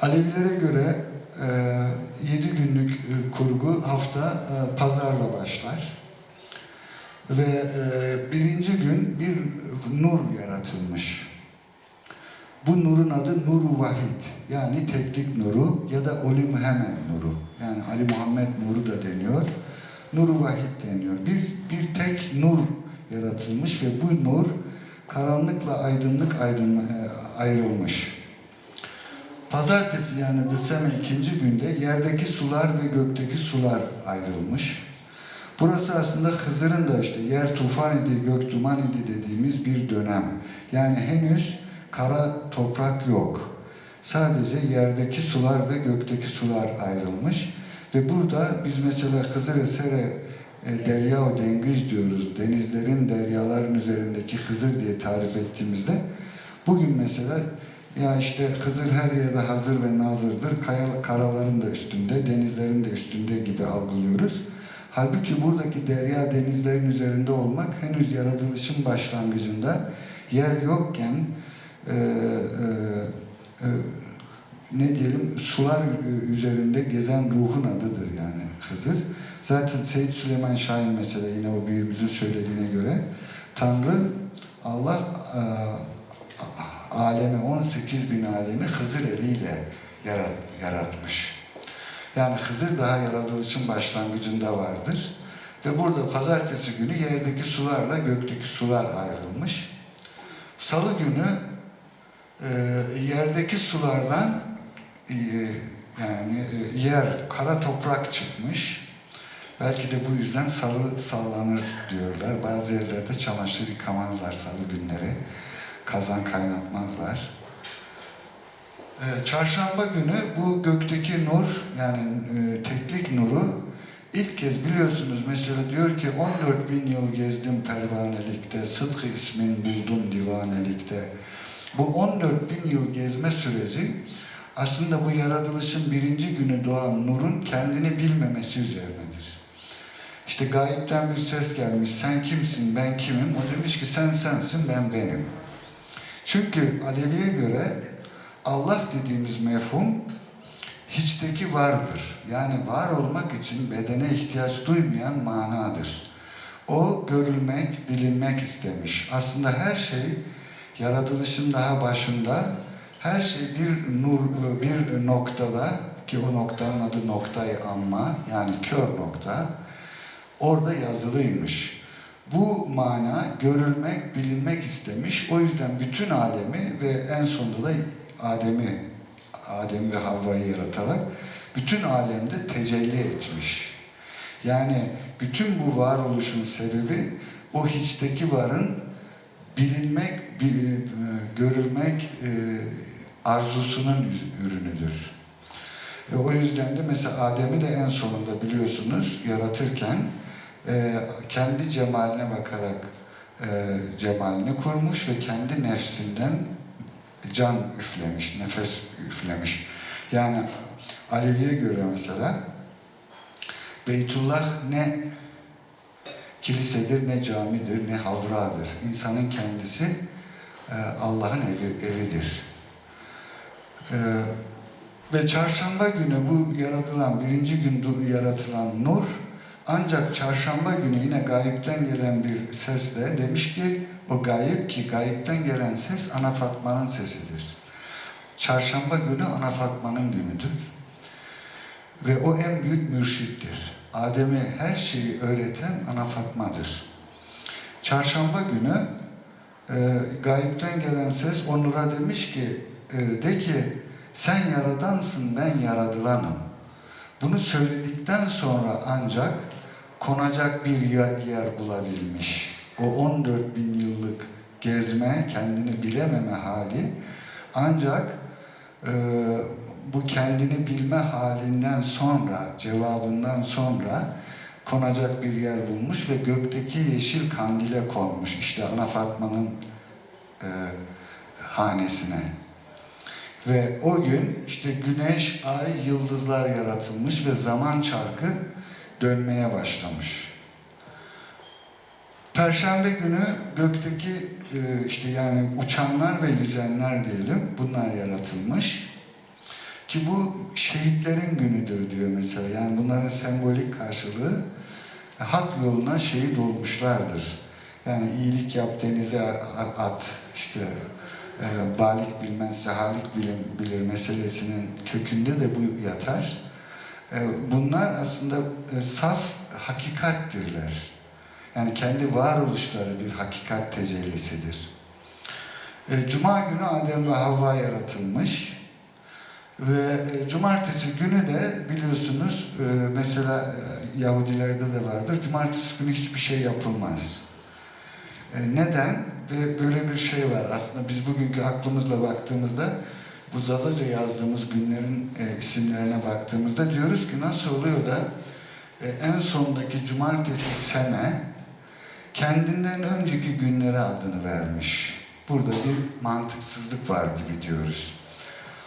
Alevilere göre e, 7 günlük e, kurgu hafta e, pazarla başlar. Ve e, birinci gün bir nur yaratılmış. Bu nurun adı Nuru Vahid. Yani teklik nuru ya da Oli Muhammed nuru. Yani Ali Muhammed nuru da deniyor. Nuru Vahid deniyor. Bir, bir tek nur yaratılmış ve bu nur karanlıkla aydınlık aydın, e, ayrılmış. Pazartesi yani Diseme ikinci günde yerdeki sular ve gökteki sular ayrılmış. Burası aslında Hızır'ın da işte yer tufan idi, gök duman idi dediğimiz bir dönem. Yani henüz kara toprak yok. Sadece yerdeki sular ve gökteki sular ayrılmış. Ve burada biz mesela Hızır Esere e, derya o dengiz diyoruz. Denizlerin, deryaların üzerindeki Hızır diye tarif ettiğimizde bugün mesela ya işte Hızır her yerde hazır ve nazırdır. Kaya, karaların da üstünde, denizlerin de üstünde gibi algılıyoruz. Halbuki buradaki derya denizlerin üzerinde olmak henüz yaratılışın başlangıcında yer yokken e, e, e, ne diyelim sular üzerinde gezen ruhun adıdır yani Hızır. Zaten Seyyid Süleyman Şahin mesela yine o büyüğümüzün söylediğine göre Tanrı Allah e, alemi 18 bin alemi Hızır eliyle yarat, yaratmış. Yani Hızır daha yaratılışın başlangıcında vardır. Ve burada pazartesi günü yerdeki sularla gökteki sular ayrılmış. Salı günü e, yerdeki sulardan e, yani e, yer, kara toprak çıkmış. Belki de bu yüzden salı sallanır diyorlar. Bazı yerlerde çamaşır yıkamazlar salı günleri. Kazan kaynatmazlar. Ee, çarşamba günü bu gökteki nur yani e, teklik nuru ilk kez biliyorsunuz mesela diyor ki 14 bin yıl gezdim pervanelikte, sıdkı ismin buldum divanelikte. Bu 14 bin yıl gezme süreci aslında bu yaratılışın birinci günü doğan nurun kendini bilmemesi üzerinedir. İşte gayipten bir ses gelmiş, sen kimsin, ben kimim? O demiş ki sen sensin, ben benim. Çünkü Alevi'ye göre Allah dediğimiz mefhum hiçteki vardır. Yani var olmak için bedene ihtiyaç duymayan manadır. O görülmek, bilinmek istemiş. Aslında her şey yaratılışın daha başında her şey bir nur bir noktada ki o noktanın adı noktayı amma yani kör nokta orada yazılıymış. Bu mana görülmek, bilinmek istemiş. O yüzden bütün alemi ve en sonunda da Adem'i, Adem ve Havva'yı yaratarak bütün alemde tecelli etmiş. Yani bütün bu varoluşun sebebi o hiçteki varın bilinmek, bil, görülmek e, arzusunun ürünüdür. Ve o yüzden de mesela Adem'i de en sonunda biliyorsunuz yaratırken e, kendi cemaline bakarak e, cemalini kurmuş ve kendi nefsinden can üflemiş, nefes üflemiş. Yani Alevi'ye göre mesela Beytullah ne kilisedir, ne camidir, ne havradır. İnsanın kendisi e, Allah'ın evi, evidir. E, ve çarşamba günü bu yaratılan, birinci gün yaratılan nur ancak çarşamba günü yine gayipten gelen bir sesle demiş ki o gayip ki gayipten gelen ses Ana Fatma'nın sesidir. Çarşamba günü Ana Fatma'nın günüdür. Ve o en büyük mürşittir. Adem'e her şeyi öğreten Ana Fatma'dır. Çarşamba günü e, gayipten gelen ses o nura demiş ki e, de ki sen yaradansın ben yaradılanım. Bunu söyledikten sonra ancak konacak bir yer, bulabilmiş. O 14 bin yıllık gezme, kendini bilememe hali ancak e, bu kendini bilme halinden sonra, cevabından sonra konacak bir yer bulmuş ve gökteki yeşil kandile konmuş. İşte Ana Fatma'nın e, hanesine. Ve o gün işte güneş, ay, yıldızlar yaratılmış ve zaman çarkı dönmeye başlamış. Perşembe günü gökteki e, işte yani uçanlar ve yüzenler diyelim bunlar yaratılmış. Ki bu şehitlerin günüdür diyor mesela. Yani bunların sembolik karşılığı e, hak yoluna şehit olmuşlardır. Yani iyilik yap denize at işte e, balik bilmezse halik bilir, bilir meselesinin kökünde de bu yatar. E, bunlar aslında e, saf hakikattirler. Yani kendi varoluşları bir hakikat tecellisidir. E, Cuma günü Adem ve Havva yaratılmış. Ve cumartesi günü de biliyorsunuz mesela Yahudilerde de vardır. Cumartesi günü hiçbir şey yapılmaz. Neden? Ve böyle bir şey var. Aslında biz bugünkü aklımızla baktığımızda bu Zazaca yazdığımız günlerin e, isimlerine baktığımızda diyoruz ki nasıl oluyor da e, en sondaki cumartesi seme kendinden önceki günlere adını vermiş. Burada bir mantıksızlık var gibi diyoruz.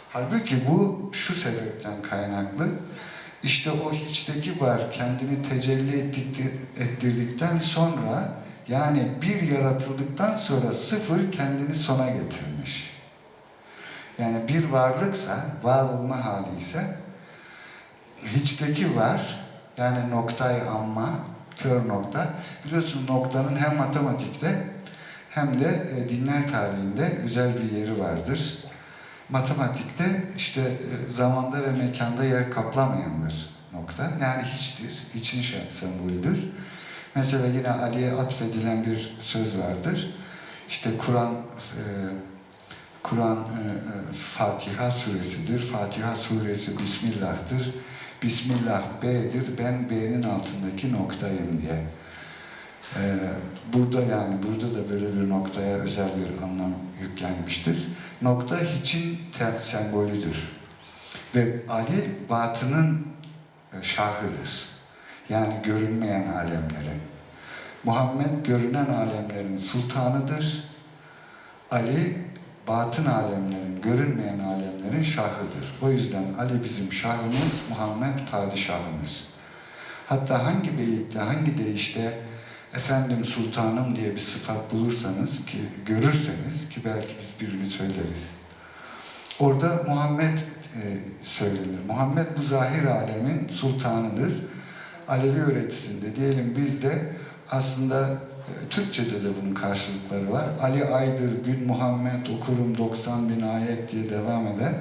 Halbuki bu şu sebepten kaynaklı. İşte o hiçteki var kendini tecelli ettirdikten sonra yani bir yaratıldıktan sonra sıfır kendini sona getirmiş. Yani bir varlıksa, var olma hali ise hiçteki var yani noktayı amma, kör nokta. Biliyorsun noktanın hem matematikte hem de e, dinler tarihinde özel bir yeri vardır. Matematikte işte e, zamanda ve mekanda yer kaplamayandır nokta. Yani hiçtir, için sembolüdür. Mesela yine Ali'ye atfedilen bir söz vardır. İşte Kur'an e, Kur'an e, e, Fatiha suresidir. Fatiha suresi Bismillah'tır. Bismillah B'dir. Ben B'nin altındaki noktayım diye. E, burada yani burada da böyle bir noktaya özel bir anlam yüklenmiştir. Nokta hiçin te- sembolüdür. Ve Ali batının e, şahıdır. Yani görünmeyen alemlerin. Muhammed görünen alemlerin sultanıdır. Ali batın alemlerin, görünmeyen alemlerin şahıdır. O yüzden Ali bizim şahımız, Muhammed padişahımız. Hatta hangi beyitte, hangi deyişte efendim sultanım diye bir sıfat bulursanız ki görürseniz ki belki biz birini söyleriz. Orada Muhammed e, söylenir. Muhammed bu zahir alemin sultanıdır. Alevi öğretisinde diyelim biz de aslında Türkçe'de de bunun karşılıkları var. Ali Aydır, Gün Muhammed okurum 90 bin ayet diye devam eder.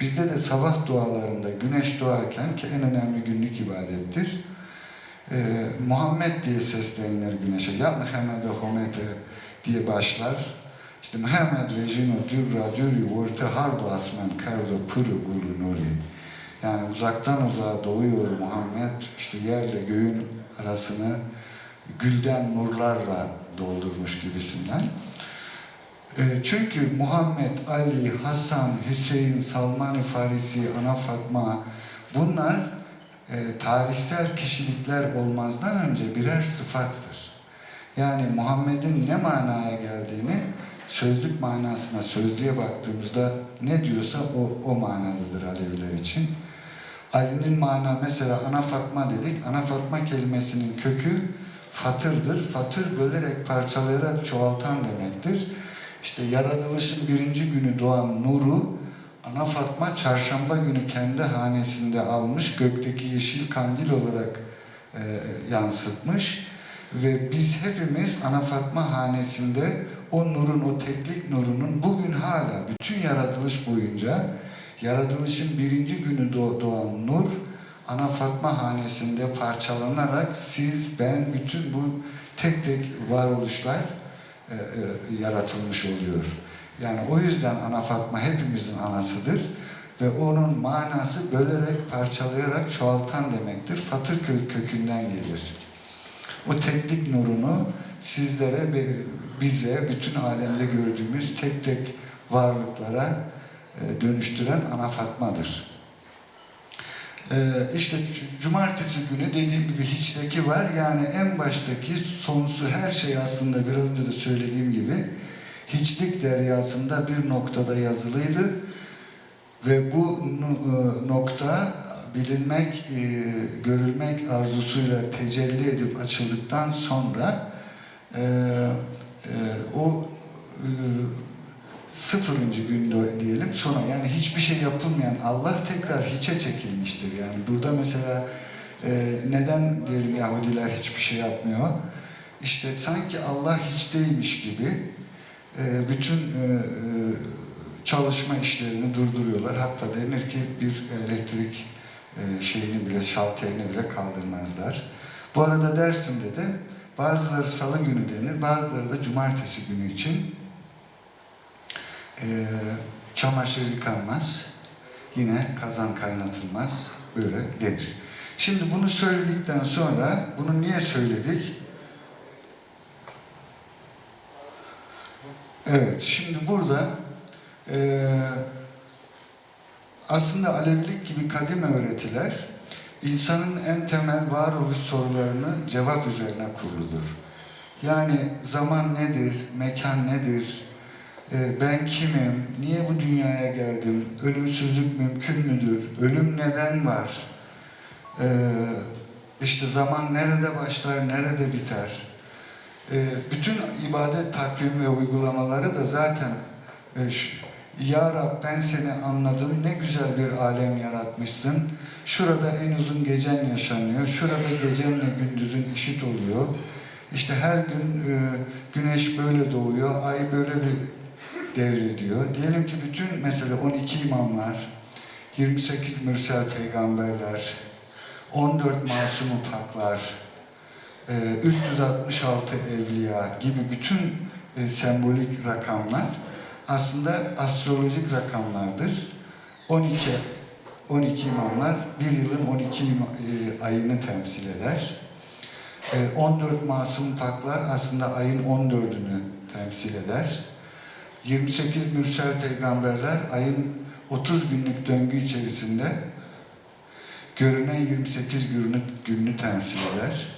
Bizde de sabah dualarında güneş doğarken ki en önemli günlük ibadettir. E, Muhammed diye seslenilir güneşe. Ya Muhammed Homete diye başlar. İşte Muhammed Vejino Dürra Dürri Vorte Hardo Asman Kardo Pırı Gulu Nuri. Yani uzaktan uzağa doğuyor Muhammed. işte yerle göğün arasını gülden nurlarla doldurmuş gibisinden. E, çünkü Muhammed, Ali, Hasan, Hüseyin, Salman-ı Farisi, Ana Fatma bunlar e, tarihsel kişilikler olmazdan önce birer sıfattır. Yani Muhammed'in ne manaya geldiğini sözlük manasına, sözlüğe baktığımızda ne diyorsa o, o manadadır Aleviler için. Ali'nin mana mesela Ana Fatma dedik. Ana Fatma kelimesinin kökü fatırdır. Fatır bölerek, parçalayarak çoğaltan demektir. İşte yaratılışın birinci günü doğan nuru Ana Fatma çarşamba günü kendi hanesinde almış, gökteki yeşil kandil olarak e, yansıtmış. Ve biz hepimiz Ana Fatma hanesinde o nurun, o teklik nurunun bugün hala bütün yaratılış boyunca yaratılışın birinci günü doğ- doğan nur Ana Fatma hanesinde parçalanarak siz, ben, bütün bu tek tek varoluşlar e, e, yaratılmış oluyor. Yani o yüzden Ana Fatma hepimizin anasıdır ve onun manası bölerek, parçalayarak çoğaltan demektir. Fatır kö- kökünden gelir. O teklik nurunu sizlere bize, bütün alemde gördüğümüz tek tek varlıklara e, dönüştüren Ana Fatma'dır. Ee, işte cumartesi günü dediğim gibi hiçteki var. Yani en baştaki sonsu her şey aslında biraz önce de söylediğim gibi hiçlik deryasında bir noktada yazılıydı. Ve bu e, nokta bilinmek, e, görülmek arzusuyla tecelli edip açıldıktan sonra e, e, o e, sıfırıncı günde diyelim sonra yani hiçbir şey yapılmayan Allah tekrar hiçe çekilmiştir. Yani burada mesela e, neden diyelim Yahudiler hiçbir şey yapmıyor? İşte sanki Allah hiç değilmiş gibi e, bütün e, e, çalışma işlerini durduruyorlar. Hatta denir ki bir elektrik e, şeyini bile, şalterini bile kaldırmazlar. Bu arada Dersim'de de bazıları salı günü denir, bazıları da cumartesi günü için e, çamaşır yıkanmaz, yine kazan kaynatılmaz, böyle denir. Şimdi bunu söyledikten sonra, bunu niye söyledik? Evet, şimdi burada e, aslında Alevilik gibi kadim öğretiler insanın en temel varoluş sorularını cevap üzerine kuruludur. Yani zaman nedir, mekan nedir, ben kimim, niye bu dünyaya geldim, ölümsüzlük mümkün müdür, ölüm neden var, e, işte zaman nerede başlar, nerede biter, e, bütün ibadet takvimi ve uygulamaları da zaten e, Ya Rab ben seni anladım, ne güzel bir alem yaratmışsın. Şurada en uzun gecen yaşanıyor, şurada gecenle gündüzün eşit oluyor. İşte her gün e, güneş böyle doğuyor, ay böyle bir devrediyor. Diyelim ki bütün mesela 12 imamlar, 28 mürsel peygamberler, 14 masum utaklar, e, 366 evliya gibi bütün e, sembolik rakamlar aslında astrolojik rakamlardır. 12 12 imamlar bir yılın 12 ima- e, ayını temsil eder. E, 14 masum taklar aslında ayın 14'ünü temsil eder. 28 mürsel peygamberler ayın 30 günlük döngü içerisinde görünen 28 günü, gününü temsil eder.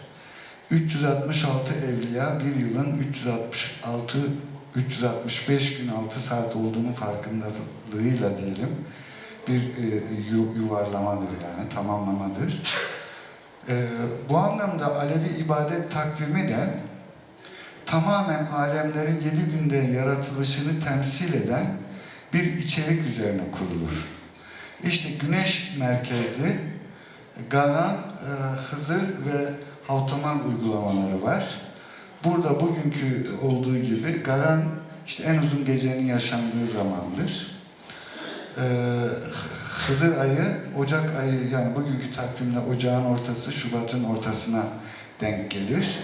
366 evliya bir yılın 366 365 gün 6 saat olduğunu farkındalığıyla diyelim bir e, yu- yuvarlamadır yani tamamlamadır. E, bu anlamda Alevi ibadet takvimi de tamamen alemlerin yedi günde yaratılışını temsil eden bir içerik üzerine kurulur. İşte güneş merkezli Galan, e, Hızır ve Havtaman uygulamaları var. Burada bugünkü olduğu gibi Galan işte en uzun gecenin yaşandığı zamandır. Ee, Hızır ayı, Ocak ayı yani bugünkü takvimle Ocağın ortası, Şubat'ın ortasına denk gelir.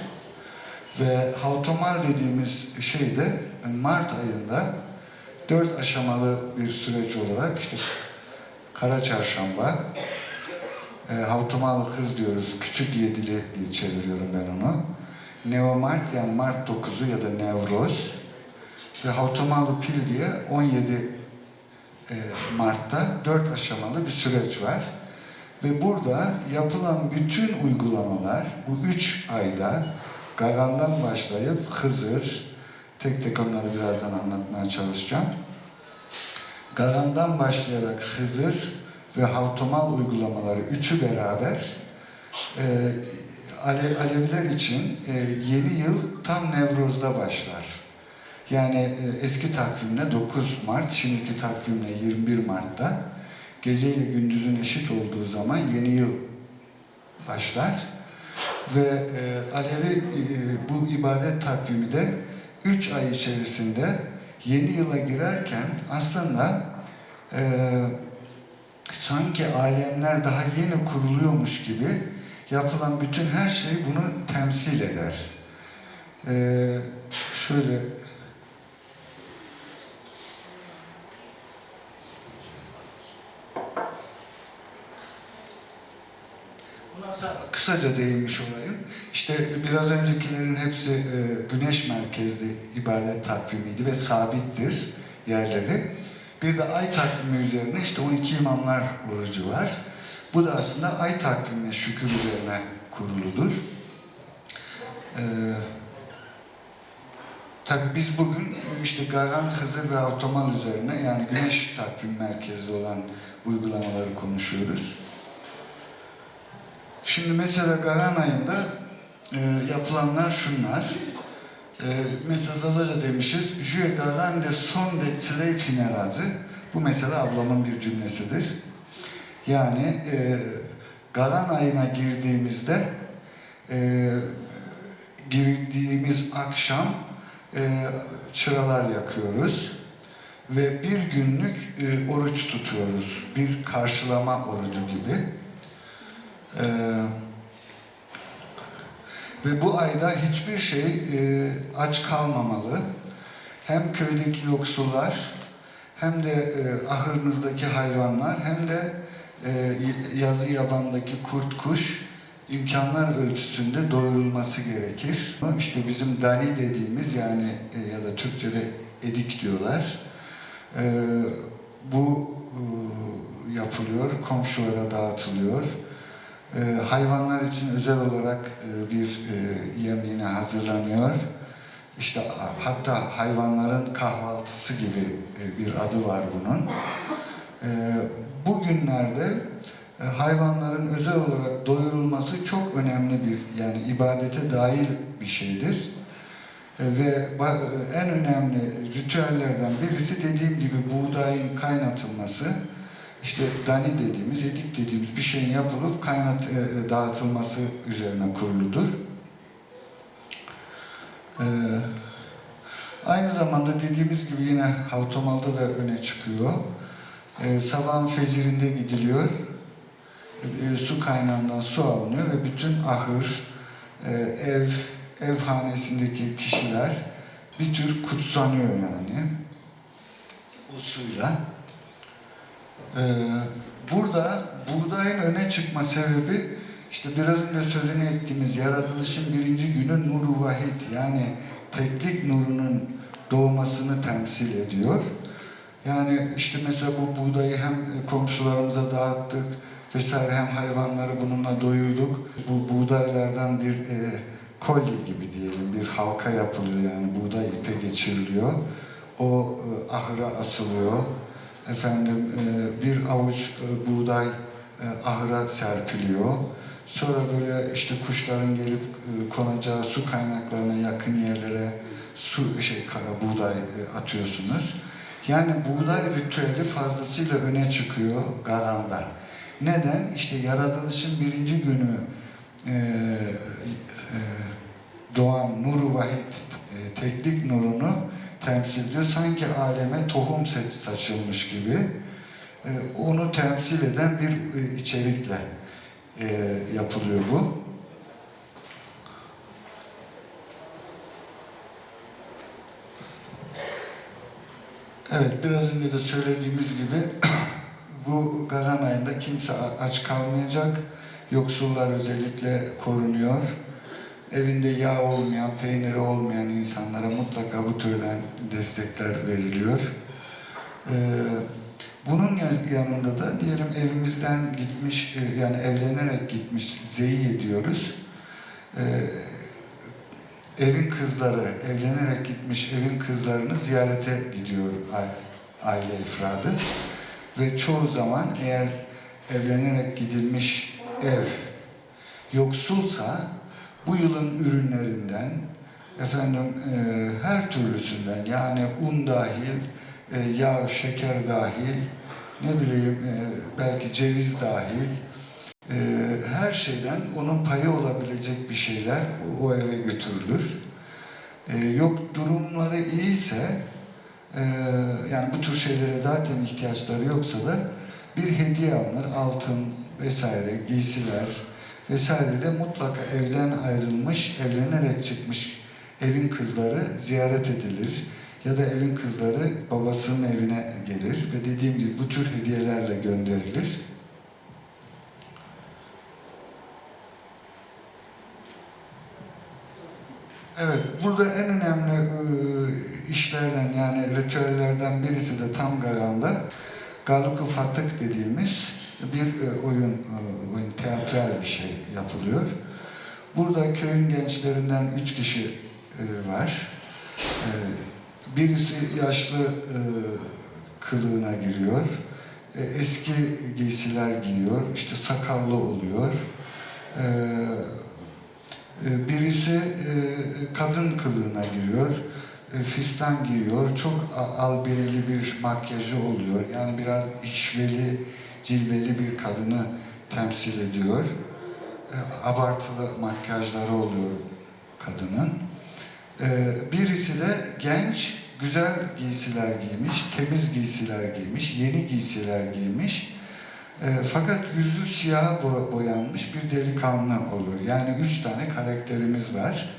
Ve Havtomal dediğimiz şey de Mart ayında dört aşamalı bir süreç olarak işte Kara Çarşamba, e, Havtomal kız diyoruz, küçük yedili diye çeviriyorum ben onu. Neomart yani Mart 9'u ya da Nevroz ve Havtomalı Pil diye 17 e, Mart'ta dört aşamalı bir süreç var. Ve burada yapılan bütün uygulamalar bu üç ayda Gagan'dan başlayıp Hızır, tek tek onları birazdan anlatmaya çalışacağım. Gagan'dan başlayarak Hızır ve Havtomal uygulamaları üçü beraber e, Ale- Aleviler için e, yeni yıl tam Nevruz'da başlar. Yani e, eski takvimle 9 Mart, şimdiki takvimle 21 Mart'ta gece gündüzün eşit olduğu zaman yeni yıl başlar. Ve e, Alevi e, bu ibadet takvimi de 3 ay içerisinde yeni yıla girerken aslında e, sanki alemler daha yeni kuruluyormuş gibi yapılan bütün her şey bunu temsil eder. Ee, şöyle Buna da kısaca değinmiş olayım. İşte biraz öncekilerin hepsi e, güneş merkezli ibadet takvimiydi ve sabittir yerleri. Bir de ay takvimi üzerine işte 12 imamlar orucu var. Bu da aslında ay takvimine şükür üzerine kuruludur. Ee, tabii biz bugün işte Gagan, Hızır ve Avtomal üzerine yani güneş takvim merkezli olan uygulamaları konuşuyoruz. Şimdi mesela Gagan ayında e, yapılanlar şunlar. e, mesela Zazaca demişiz, Je gagan de son de tley finerazı. Bu mesela ablamın bir cümlesidir. Yani e, Galan ayına girdiğimizde e, girdiğimiz akşam e, çıralar yakıyoruz ve bir günlük e, oruç tutuyoruz. Bir karşılama orucu gibi. E, ve bu ayda hiçbir şey e, aç kalmamalı. Hem köydeki yoksullar hem de e, ahırınızdaki hayvanlar hem de e, yazı yabandaki kurt kuş imkanlar ölçüsünde doyurulması gerekir. İşte bizim dani dediğimiz yani e, ya da Türkçe'de edik diyorlar. E, bu e, yapılıyor, komşulara dağıtılıyor. E, hayvanlar için özel olarak e, bir e, hazırlanıyor. İşte hatta hayvanların kahvaltısı gibi e, bir adı var bunun. E, bugünlerde e, hayvanların özel olarak doyurulması çok önemli bir yani ibadete dahil bir şeydir. Ve en önemli ritüellerden birisi dediğim gibi buğdayın kaynatılması, işte dani dediğimiz, edik dediğimiz bir şeyin yapılıp kaynat e, e, dağıtılması üzerine kuruludur. E, aynı zamanda dediğimiz gibi yine Havtomal'da da öne çıkıyor. E, sabahın fecirinde gidiliyor. E, su kaynağından su alınıyor ve bütün ahır, e, ev, ev hanesindeki kişiler bir tür kutsanıyor yani bu suyla. E, burada buğdayın öne çıkma sebebi işte biraz önce sözünü ettiğimiz yaratılışın birinci günü nuru vahid yani teklik nurunun doğmasını temsil ediyor. Yani işte mesela bu buğdayı hem komşularımıza dağıttık vesaire hem hayvanları bununla doyurduk. Bu buğdaylardan bir e, kolye gibi diyelim bir halka yapılıyor yani buğday ipe geçiriliyor. O e, ahıra asılıyor. Efendim e, bir avuç e, buğday e, ahıra serpiliyor. Sonra böyle işte kuşların gelip e, konacağı su kaynaklarına yakın yerlere su şey buğday atıyorsunuz. Yani buğday ritüeli fazlasıyla öne çıkıyor Galan'da. Neden? İşte yaratılışın birinci günü e, e, doğan nuru vahid e, teklik nurunu temsil ediyor. Sanki aleme tohum sa- saçılmış gibi e, onu temsil eden bir e, içerikle e, yapılıyor bu. Evet, biraz önce de söylediğimiz gibi bu Gagan ayında kimse aç kalmayacak. Yoksullar özellikle korunuyor. Evinde yağ olmayan, peyniri olmayan insanlara mutlaka bu türden destekler veriliyor. Ee, bunun ya- yanında da diyelim evimizden gitmiş, e, yani evlenerek gitmiş zeyi ediyoruz. Ee, evin kızları, evlenerek gitmiş evin kızlarını ziyarete gidiyor aile ifradı. Ve çoğu zaman eğer evlenerek gidilmiş ev yoksulsa bu yılın ürünlerinden efendim e, her türlüsünden yani un dahil, e, yağ, şeker dahil, ne bileyim e, belki ceviz dahil e, her şeyden onun payı olabilecek bir şeyler o, eve götürülür. E, yok durumları iyiyse e, yani bu tür şeylere zaten ihtiyaçları yoksa da bir hediye alınır. Altın vesaire, giysiler vesaireyle mutlaka evden ayrılmış, evlenerek çıkmış evin kızları ziyaret edilir. Ya da evin kızları babasının evine gelir ve dediğim gibi bu tür hediyelerle gönderilir. Evet, burada en önemli e, işlerden yani ritüellerden birisi de tam Galan'da Galuku Fatık dediğimiz bir e, oyun, e, oyun teatral bir şey yapılıyor. Burada köyün gençlerinden üç kişi e, var. Birisi yaşlı kılığına giriyor. Eski giysiler giyiyor. işte sakallı oluyor. Birisi kadın kılığına giriyor, fistan giyiyor, çok alberili bir makyajı oluyor. Yani biraz işveli, cilveli bir kadını temsil ediyor. E, abartılı makyajları oluyor kadının. E, birisi de genç, güzel giysiler giymiş, temiz giysiler giymiş, yeni giysiler giymiş. E, fakat yüzü siyah bo- boyanmış bir delikanlı olur. Yani üç tane karakterimiz var.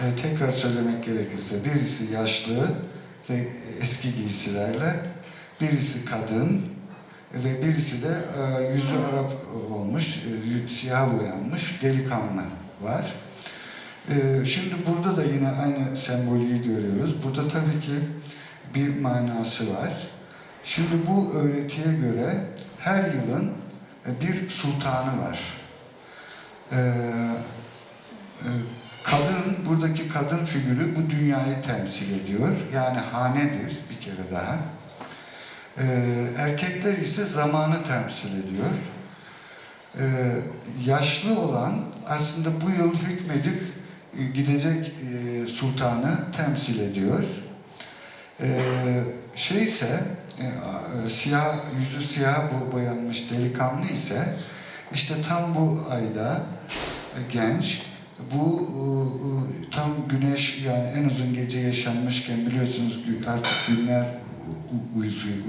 E, tekrar söylemek gerekirse birisi yaşlı ve eski giysilerle, birisi kadın ve birisi de e, yüzü Arap olmuş, e, siyah boyanmış delikanlı var. E, şimdi burada da yine aynı sembolü görüyoruz. Burada tabii ki bir manası var. Şimdi bu öğretiye göre her yılın e, bir sultanı var. Ee, kadın, buradaki kadın figürü bu dünyayı temsil ediyor. Yani hanedir bir kere daha. Ee, erkekler ise zamanı temsil ediyor. Ee, yaşlı olan aslında bu yıl hükmedip e, gidecek e, sultanı temsil ediyor. Ee, şey ise e, a- siyah yüzü siyah bo- boyanmış delikanlı ise işte tam bu ayda e, genç bu e, e, tam güneş yani en uzun gece yaşanmışken biliyorsunuz artık günler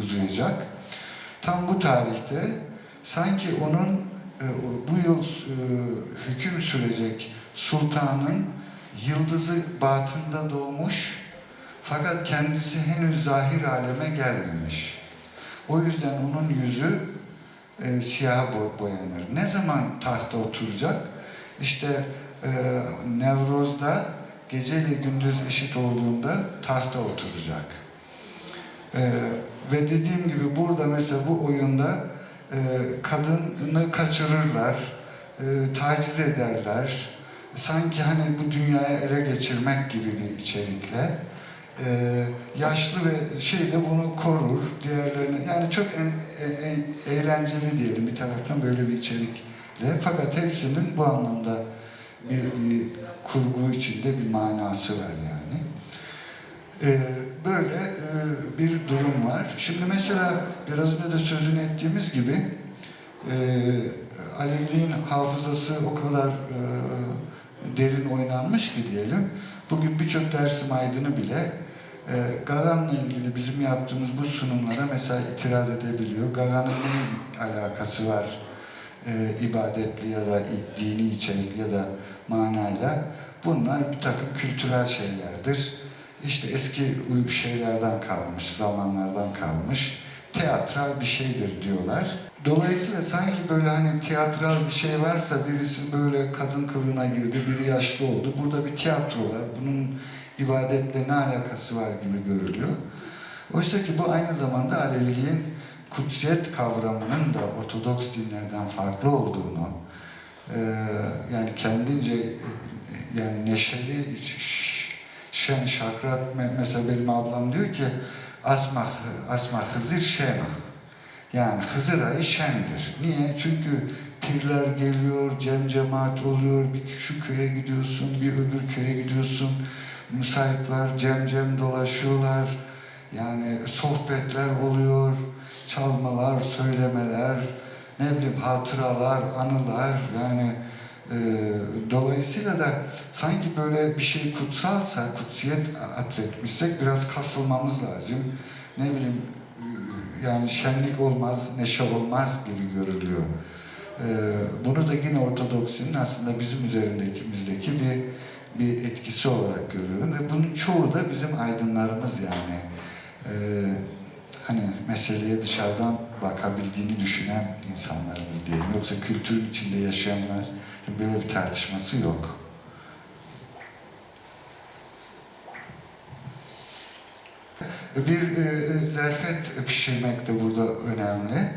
uzayacak. Tam bu tarihte sanki onun e, bu yıl e, hüküm sürecek sultanın yıldızı batında doğmuş fakat kendisi henüz zahir aleme gelmemiş. O yüzden onun yüzü e, siyah boy- boyanır. Ne zaman tahta oturacak? İşte e, Nevroz'da geceyle gündüz eşit olduğunda tahta oturacak. E, ve dediğim gibi burada mesela bu oyunda e, kadını kaçırırlar, e, taciz ederler. Sanki hani bu dünyaya ele geçirmek gibi bir içerikle. Ee, yaşlı ve şey de bunu korur. Diğerlerine yani çok en, e- e- eğlenceli diyelim bir taraftan böyle bir içerikle. Fakat hepsinin bu anlamda bir, bir kurgu içinde bir manası var yani. Ee, böyle e, bir durum var. Şimdi mesela biraz önce de sözünü ettiğimiz gibi e, Aleviliğin hafızası o kadar e, derin oynanmış ki diyelim. Bugün birçok Dersim Aydın'ı bile e, Gagan'la ilgili bizim yaptığımız bu sunumlara mesela itiraz edebiliyor. Gagan'ın ne alakası var e, ibadetli ya da dini içerikli ya da manayla? Bunlar bir takım kültürel şeylerdir. İşte eski şeylerden kalmış, zamanlardan kalmış, teatral bir şeydir diyorlar. Dolayısıyla sanki böyle hani tiyatral bir şey varsa birisi böyle kadın kılığına girdi, biri yaşlı oldu. Burada bir tiyatro var. Bunun ibadetle ne alakası var gibi görülüyor. Oysa ki bu aynı zamanda Aleviliğin kutsiyet kavramının da Ortodoks dinlerden farklı olduğunu, e, yani kendince e, yani neşeli, şen, şakrat, me- mesela benim ablam diyor ki asma, asma hızır şena. Yani Hızır ayı şendir. Niye? Çünkü pirler geliyor, cem cemaat oluyor, bir şu köye gidiyorsun, bir öbür köye gidiyorsun. Müsahipler cem cem dolaşıyorlar. Yani sohbetler oluyor, çalmalar, söylemeler, ne bileyim hatıralar, anılar yani e, dolayısıyla da sanki böyle bir şey kutsalsa, kutsiyet atfetmişsek biraz kasılmamız lazım. Ne bileyim e, yani şenlik olmaz, neşe olmaz gibi görülüyor. E, bunu da yine Ortodoksinin aslında bizim üzerindekimizdeki bir bir etkisi olarak görüyorum ve bunun çoğu da bizim aydınlarımız yani. E, hani meseleye dışarıdan bakabildiğini düşünen insanlarımız diyelim. Yoksa kültürün içinde yaşayanlar böyle bir tartışması yok. Bir e, zerfet pişirmek de burada önemli.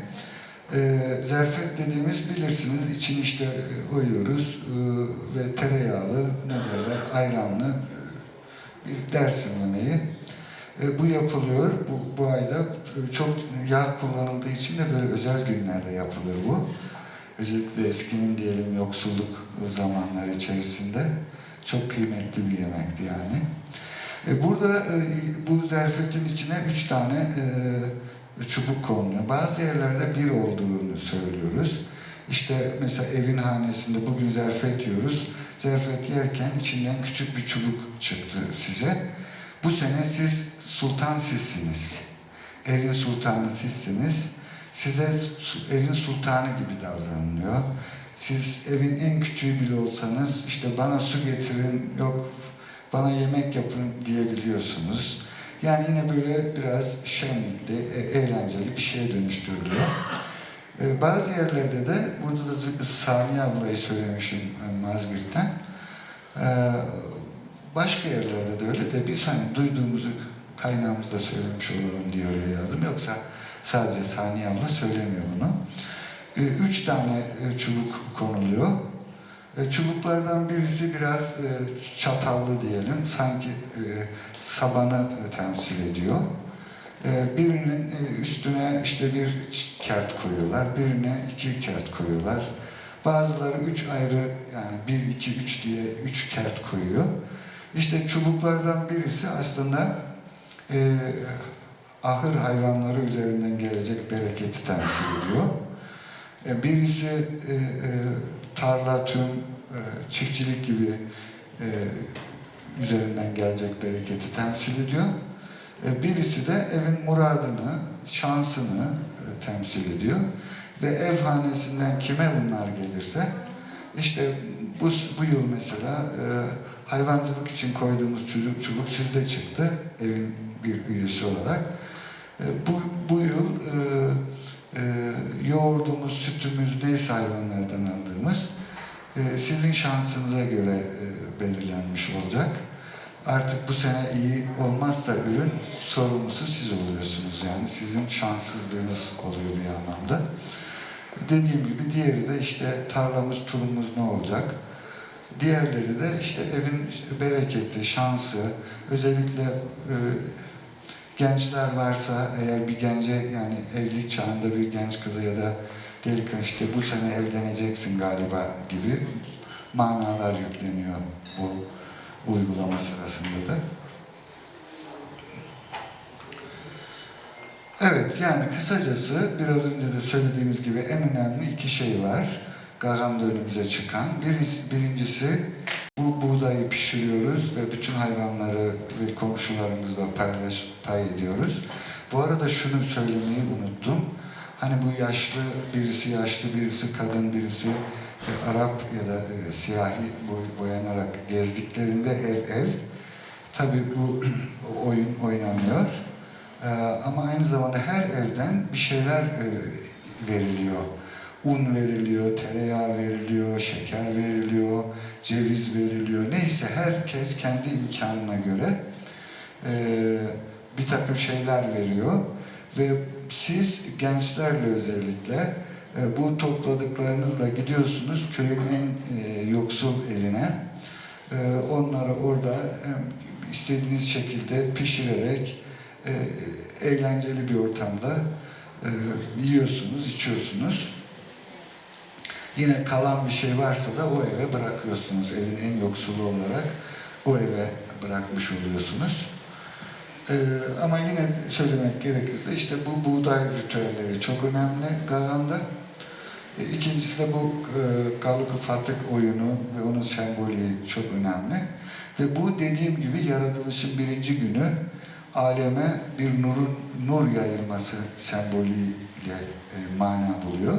E, zerfet dediğimiz bilirsiniz içini işte oyuyoruz e, ve tereyağlı ne derler ayranlı e, bir dersim yemeği. E, bu yapılıyor bu, bu ayda çok yağ kullanıldığı için de böyle özel günlerde yapılır bu. Özellikle eskinin diyelim yoksulluk zamanları içerisinde çok kıymetli bir yemekti yani. E, burada e, bu zerfetin içine üç tane e, çubuk konuluyor. Bazı yerlerde bir olduğunu söylüyoruz. İşte mesela evin hanesinde bugün zerfet yiyoruz. Zerfet yerken içinden küçük bir çubuk çıktı size. Bu sene siz sultan sizsiniz. Evin sultanı sizsiniz. Size evin sultanı gibi davranılıyor. Siz evin en küçüğü bile olsanız işte bana su getirin, yok bana yemek yapın diyebiliyorsunuz. Yani yine böyle biraz şenlikli, e, eğlenceli bir şeye dönüştürülüyor. E, Bazı yerlerde de, burada da Saniye ablayı söylemişim e, Mazgirt'ten. Başka yerlerde de öyle de biz hani duyduğumuzu kaynağımızda söylemiş olalım diye oraya yazdım. Yoksa sadece Saniye abla söylemiyor bunu. E, Üç tane e, çubuk konuluyor. E, Çubuklardan birisi biraz e, çatallı diyelim, sanki sabanı temsil ediyor. Birinin üstüne işte bir kert koyuyorlar, birine iki kert koyuyorlar. Bazıları üç ayrı yani bir, iki, üç diye üç kert koyuyor. İşte çubuklardan birisi aslında e, ahır hayvanları üzerinden gelecek bereketi temsil ediyor. E, Birisi e, e, tarla, tüm, çiftçilik gibi üzerinden gelecek bereketi temsil ediyor. Birisi de evin muradını, şansını temsil ediyor. Ve ev hanesinden kime bunlar gelirse, işte bu, bu yıl mesela e, hayvancılık için koyduğumuz çubuk sizde çıktı, evin bir üyesi olarak. E, bu, bu yıl e, e, yoğurdumuz, sütümüz neyse hayvanlardan aldığımız e, sizin şansınıza göre e, belirlenmiş olacak. Artık bu sene iyi olmazsa ürün sorumlusu siz oluyorsunuz. Yani sizin şanssızlığınız oluyor bir anlamda. Dediğim gibi diğeri de işte tarlamız, tulumumuz ne olacak? Diğerleri de işte evin bereketi, şansı, özellikle e, gençler varsa eğer bir gence yani evlilik çağında bir genç kızı ya da delikanlı işte bu sene evleneceksin galiba gibi manalar yükleniyor bu uygulama sırasında da. Evet yani kısacası biraz önce de söylediğimiz gibi en önemli iki şey var. Gagan'da önümüze çıkan. Birisi, birincisi bu buğdayı pişiriyoruz ve bütün hayvanları ve komşularımızla paylaş, pay ediyoruz. Bu arada şunu söylemeyi unuttum. Hani bu yaşlı, birisi yaşlı, birisi kadın, birisi e, Arap ya da e, siyahi boy, boyanarak gezdiklerinde ev ev. Tabii bu oyun oynanıyor. Ee, ama aynı zamanda her evden bir şeyler e, veriliyor. Un veriliyor, tereyağı veriliyor, şeker veriliyor, ceviz veriliyor. Neyse herkes kendi imkanına göre e, bir takım şeyler veriyor. Ve siz gençlerle özellikle e, bu topladıklarınızla gidiyorsunuz köyün en e, yoksul evine. E, onları orada hem istediğiniz şekilde pişirerek e, eğlenceli bir ortamda e, yiyorsunuz, içiyorsunuz. Yine kalan bir şey varsa da o eve bırakıyorsunuz. Evin en yoksulu olarak o eve bırakmış oluyorsunuz. E, ama yine söylemek gerekirse işte bu buğday ritüelleri çok önemli Gagan'da. E, İkincisi de bu e, Galıkı Fatık oyunu ve onun sembolü çok önemli. Ve bu dediğim gibi yaratılışın birinci günü aleme bir nurun nur yayılması sembolüyle e, mana buluyor.